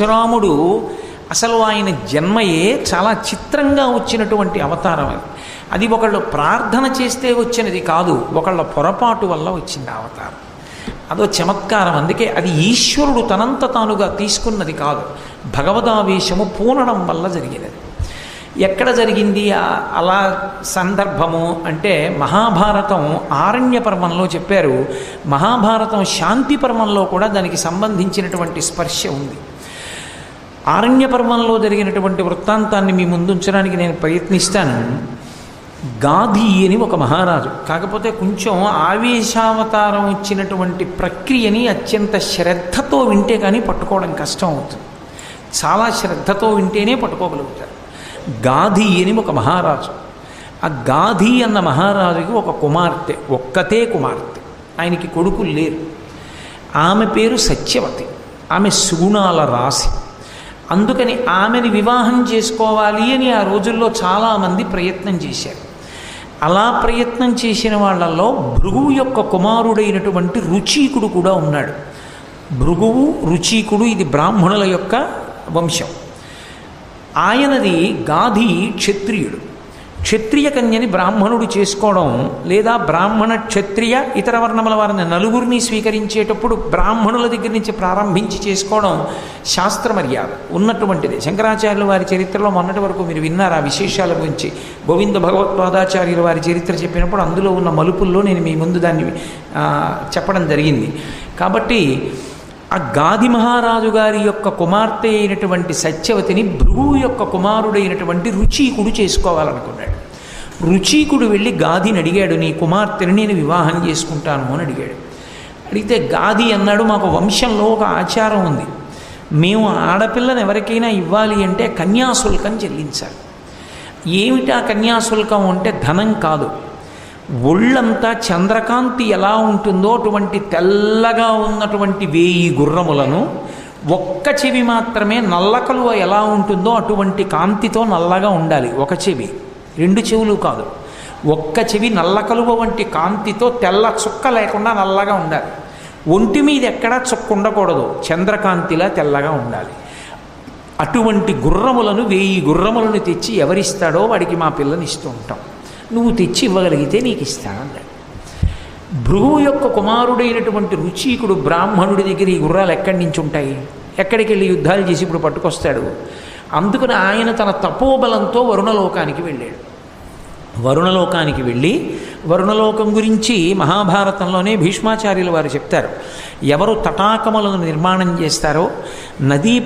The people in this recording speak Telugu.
పరశురాముడు అసలు ఆయన జన్మయే చాలా చిత్రంగా వచ్చినటువంటి అవతారం అది. అది ఒకళ్ళు ప్రార్థన చేస్తే వచ్చినది కాదు ఒకళ్ళ పొరపాటు వల్ల వచ్చింది ఆ అవతారం. అదో చమత్కారం అందుకే అది ఈశ్వరుడు తనంత తానుగా తీసుకున్నది కాదు. భగవదావేశము పూనడం వల్ల జరిగినది. ఎక్కడ జరిగింది? అలా సందర్భము అంటే మహాభారతం ఆరణ్య పర్వంలో చెప్పారు. మహాభారతం శాంతి పర్వంలో కూడా దానికి సంబంధించినటువంటి స్పర్శ ఉంది. ఆరణ్య పర్వంలో జరిగినటువంటి వృత్తాంతాన్ని మీ ముందు ఉంచడానికి నేను ప్రయత్నిస్తాను. గాధి అని ఒక మహారాజు. కాకపోతే కొంచెం ఆవేశావతారం వచ్చినటువంటి ప్రక్రియని అత్యంత శ్రద్ధతో వింటే కానీ పట్టుకోవడం కష్టం అవుతుంది. చాలా శ్రద్ధతో వింటేనే పట్టుకోగలుగుతారు. గాధి అని ఒక మహారాజు. ఆ గాధి అన్న మహారాజుకి ఒక కుమార్తె ఒక్కతే కుమార్తె. ఆయనకి కొడుకులు లేరు. ఆమె పేరు సత్యవతి. ఆమె సుగుణాల రాశి. అందుకని ఆమెని వివాహం చేసుకోవాలి అని ఆ రోజుల్లో చాలామంది ప్రయత్నం చేశారు. అలా ప్రయత్నం చేసిన వాళ్ళల్లో భృగువు యొక్క కుమారుడైనటువంటి రుచీకుడు కూడా ఉన్నాడు. భృగువు రుచీకుడు ఇది బ్రాహ్మణుల యొక్క వంశం. ఆయనది గాధి క్షత్రియుడు. క్షత్రియ కన్యని బ్రాహ్మణుడు చేసుకోవడం లేదా బ్రాహ్మణ క్షత్రియ ఇతర వర్ణముల వారిని నలుగురిని స్వీకరించేటప్పుడు బ్రాహ్మణుల దగ్గర నుంచి ప్రారంభించి చేసుకోవడం శాస్త్ర మర్యాద ఉన్నటువంటిది. శంకరాచార్యుల వారి చరిత్రలో మొన్నటి వరకు మీరు విన్నారు? ఆ విశేషాల గురించి. గోవింద భగవత్పాదాచార్యుల వారి చరిత్ర చెప్పినప్పుడు అందులో ఉన్న మలుపుల్లో నేను మీ ముందు దాన్ని చెప్పడం జరిగింది. కాబట్టి ఆ గాది మహారాజు గారి యొక్క కుమార్తె అయినటువంటి సత్యవతిని భృగు యొక్క కుమారుడైనటువంటి రుచికుడు చేసుకోవాలనుకున్నాడు. రుచీకుడు వెళ్ళి గాదిని అడిగాడు నీ కుమార్తెని నేను వివాహం చేసుకుంటాను అని అడిగాడు. అడిగితే గాది అన్నాడు మాకు వంశంలో ఒక ఆచారం ఉంది. మేము ఆడపిల్లని ఎవరికైనా ఇవ్వాలి అంటే కన్యాశుల్కం చెల్లించాలి. ఏమిటా కన్యాశుల్కం అంటే ధనం కాదు. ఒళ్ళంతా చంద్రకాంతి ఎలా ఉంటుందో అటువంటి తెల్లగా ఉన్నటువంటి వేయి గుర్రములను ఒక్క చెవి మాత్రమే నల్లకలువ ఎలా ఉంటుందో అటువంటి కాంతితో నల్లగా ఉండాలి ఒక చెవి. రెండు చెవులు కాదు. ఒక్క చెవి నల్ల కలువ వంటి కాంతితో తెల్ల చుక్క లేకుండా నల్లగా ఉండాలి. ఒంటి మీద ఎక్కడా చుక్క ఉండకూడదు. చంద్రకాంతిలా తెల్లగా ఉండాలి. అటువంటి గుర్రములను వేయి గుర్రములను తెచ్చి ఎవరిస్తాడో వాడికి మా పిల్లని ఇస్తూ ఉంటాం. నువ్వు తెచ్చి ఇవ్వగలిగితే నీకు ఇస్తానన్నాడు భృగువు యొక్క కుమారుడైనటువంటి రుచీకుడు బ్రాహ్మణుడి దగ్గర ఈ గుర్రాలు ఎక్కడి నుంచి ఉంటాయి? ఎక్కడికి వెళ్ళి యుద్ధాలు చేసి ఇప్పుడు పట్టుకొస్తాడు? అందుకని ఆయన తన తపోబలంతో వరుణలోకానికి వెళ్ళాడు. వరుణలోకానికి వెళ్ళి వరుణలోకం గురించి మహాభారతంలోనే భీష్మాచార్యులు వారు చెప్తారు. ఎవరు తటాకములను నిర్మాణం చేస్తారో నదీ